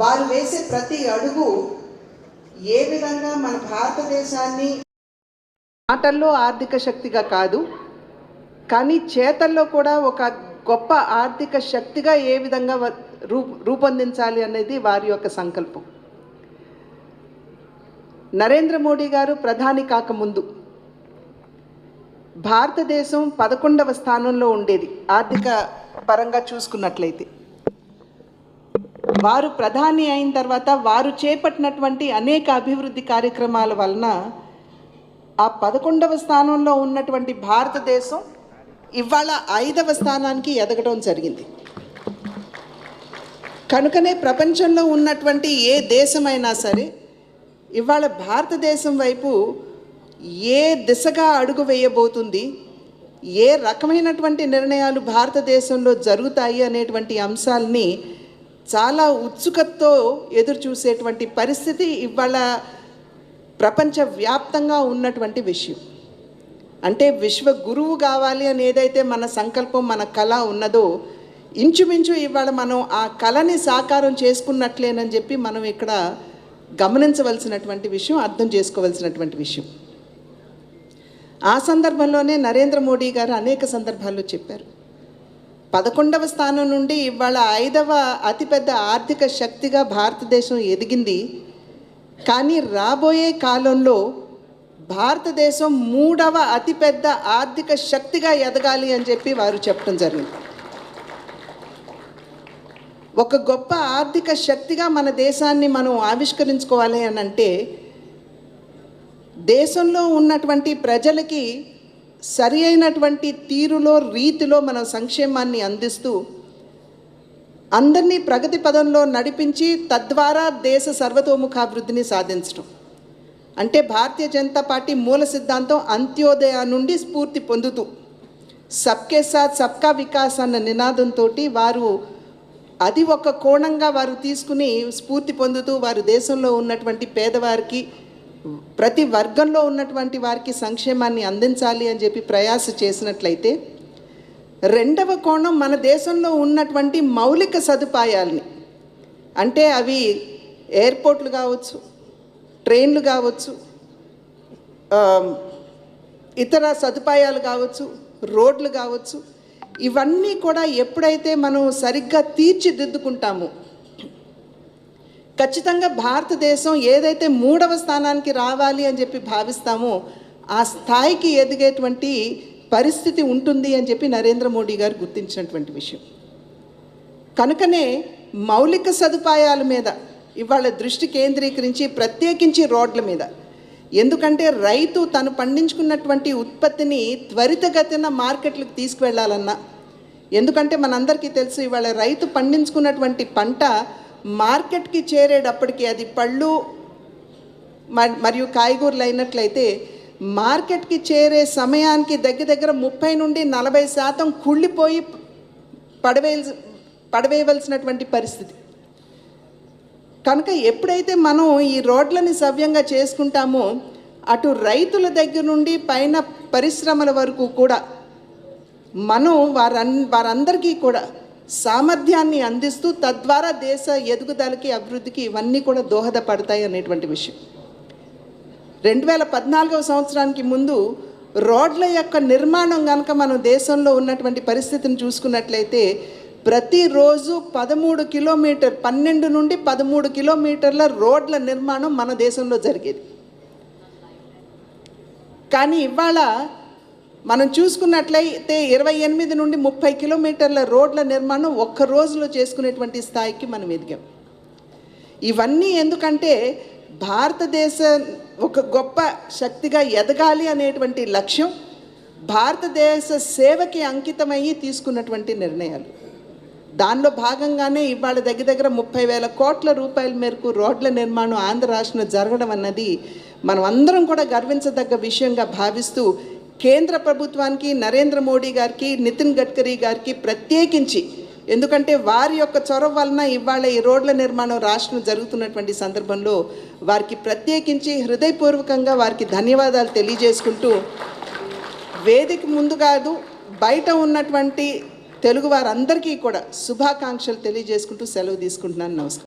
వారు వేసే ప్రతి అడుగు ఏ విధంగా మన భారతదేశాన్ని మాటల్లో ఆర్థిక శక్తిగా కాదు కానీ చేతల్లో కూడా ఒక గొప్ప ఆర్థిక శక్తిగా ఏ విధంగా రూ రూపొందించాలి అనేది వారి యొక్క సంకల్పం. నరేంద్ర మోడీ గారు ప్రధాని కాకముందు భారతదేశం పదకొండవ స్థానంలో ఉండేది ఆర్థిక పరంగా చూసుకున్నట్లయితే. వారు ప్రధాని అయిన తర్వాత వారు చేపట్టినటువంటి అనేక అభివృద్ధి కార్యక్రమాల వలన ఆ పదకొండవ స్థానంలో ఉన్నటువంటి భారతదేశం ఇవాళ ఐదవ స్థానానికి ఎదగడం జరిగింది. కనుకనే ప్రపంచంలో ఉన్నటువంటి ఏ దేశమైనా సరే ఇవాళ భారతదేశం వైపు ఏ దిశగా అడుగు వేయబోతుంది ఏ రకమైనటువంటి నిర్ణయాలు భారతదేశంలో జరుగుతాయి అనేటువంటి అంశాలని చాలా ఉత్సుకతతో ఎదురు చూసేటువంటి పరిస్థితి ఇవాళ ప్రపంచవ్యాప్తంగా ఉన్నటువంటి విషయం. అంటే విశ్వ గురువు కావాలి అని ఏదైతే మన సంకల్పం మన కళ ఉన్నదో ఇంచుమించు ఇవాళ మనం ఆ కళని సాకారం చేసుకున్నట్లేనని చెప్పి మనం ఇక్కడ గమనించవలసినటువంటి విషయం అర్థం చేసుకోవలసినటువంటి విషయం. ఆ సందర్భంలోనే నరేంద్ర మోడీ గారు అనేక సందర్భాల్లో చెప్పారు. పదకొండవ స్థానం నుండి ఇవాళ ఐదవ అతిపెద్ద ఆర్థిక శక్తిగా భారతదేశం ఎదిగింది. కానీ రాబోయే కాలంలో భారతదేశం మూడవ అతిపెద్ద ఆర్థిక శక్తిగా ఎదగాలి అని చెప్పి వారు చెప్పడం జరిగింది. ఒక గొప్ప ఆర్థిక శక్తిగా మన దేశాన్ని మనం ఆవిష్కరించుకోవాలి అని అంటే దేశంలో ఉన్నటువంటి ప్రజలకి సరి అయినటువంటి తీరులో రీతిలో మన సంక్షేమాన్ని అందిస్తూ అందరినీ ప్రగతి పదంలో నడిపించి తద్వారా దేశ సర్వతోముఖాభివృద్ధిని సాధించడం. అంటే భారతీయ జనతా పార్టీ మూల సిద్ధాంతం అంత్యోదయ నుండి స్ఫూర్తి పొందుతూ సబ్కే సాత్ సబ్కా వికాస్ అన్న నినాదంతో వారు అది ఒక కోణంగా వారు తీసుకుని స్ఫూర్తి పొందుతూ వారు దేశంలో ఉన్నటువంటి పేదవారికి ప్రతి వర్గంలో ఉన్నటువంటి వారికి సంక్షేమాన్ని అందించాలి అని చెప్పి ప్రయాస చేసినట్లయితే రెండవ కోణం మన దేశంలో ఉన్నటువంటి మౌలిక సదుపాయాలని అంటే అవి ఎయిర్పోర్ట్లు కావచ్చు ట్రైన్లు కావచ్చు ఇతర సదుపాయాలు కావచ్చు రోడ్లు కావచ్చు ఇవన్నీ కూడా ఎప్పుడైతే మనం సరిగ్గా తీర్చిదిద్దుకుంటామో ఖచ్చితంగా భారతదేశం ఏదైతే మూడవ స్థానానికి రావాలి అని చెప్పి భావిస్తామో ఆ స్థాయికి ఎదిగేటువంటి పరిస్థితి ఉంటుంది అని చెప్పి నరేంద్ర మోడీ గారు గుర్తించినటువంటి విషయం. కనుకనే మౌలిక సదుపాయాల మీద ఇవాళ దృష్టి కేంద్రీకరించి ప్రత్యేకించి రోడ్ల మీద. ఎందుకంటే రైతు తను పండించుకున్నటువంటి ఉత్పత్తిని త్వరితగతిన మార్కెట్లకు తీసుకువెళ్ళాలన్నా ఎందుకంటే మనందరికీ తెలుసు ఇవాళ రైతు పండించుకున్నటువంటి పంట మార్కెట్కి చేరేటప్పటికి అది పళ్ళు మరియు కాయగూరలు అయినట్లయితే మార్కెట్కి చేరే సమయానికి దగ్గర దగ్గర ముప్పై నుండి నలభై శాతం కుళ్ళిపోయి పడవేయాల్సి పడవేయవలసినటువంటి పరిస్థితి. కనుక ఎప్పుడైతే మనం ఈ రోడ్లని సవ్యంగా చేసుకుంటామో అటు రైతుల దగ్గర నుండి పైన పరిశ్రమల వరకు కూడా మనం వారన్ వారందరికీ కూడా సామర్థ్యాన్ని అందిస్తూ తద్వారా దేశ ఎదుగుదలకి అభివృద్ధికి ఇవన్నీ కూడా దోహదపడతాయి అనేటువంటి విషయం. రెండు వేల పద్నాలుగవ సంవత్సరానికి ముందు రోడ్ల యొక్క నిర్మాణం కనుక మనం దేశంలో ఉన్నటువంటి పరిస్థితిని చూసుకున్నట్లయితే ప్రతిరోజు పదమూడు కిలోమీటర్ పన్నెండు నుండి పదమూడు కిలోమీటర్ల రోడ్ల నిర్మాణం మన దేశంలో జరిగేది. కానీ ఇవాళ మనం చూసుకున్నట్లయితే ఇరవై ఎనిమిది నుండి ముప్పై కిలోమీటర్ల రోడ్ల నిర్మాణం ఒక్క రోజులో చేసుకునేటువంటి స్థాయికి మనం ఎదిగాం. ఇవన్నీ ఎందుకంటే భారతదేశ ఒక గొప్ప శక్తిగా ఎదగాలి అనేటువంటి లక్ష్యం భారతదేశ సేవకి అంకితమయ్యి తీసుకున్నటువంటి నిర్ణయాలు. దానిలో భాగంగానే ఇవాళ దగ్గర దగ్గర ముప్పై వేల కోట్ల రూపాయల మేరకు రోడ్ల నిర్మాణం ఆంధ్ర రాష్ట్రంలో జరగడం అన్నది మనం అందరం కూడా గర్వించదగ్గ విషయంగా భావిస్తూ కేంద్ర ప్రభుత్వానికి నరేంద్ర మోడీ గారికి నితిన్ గడ్కరీ గారికి ప్రత్యేకించి ఎందుకంటే వారి యొక్క చొరవ వలన ఇవాళ ఈ రోడ్ల నిర్మాణం రాష్ట్రం జరుగుతున్నటువంటి సందర్భంలో వారికి ప్రత్యేకించి హృదయపూర్వకంగా వారికి ధన్యవాదాలు తెలియజేసుకుంటూ వేదిక ముందు కాదు బయట ఉన్నటువంటి తెలుగు వారందరికీ కూడా శుభాకాంక్షలు తెలియజేసుకుంటూ సెలవు తీసుకుంటున్నాను. నమస్కారం.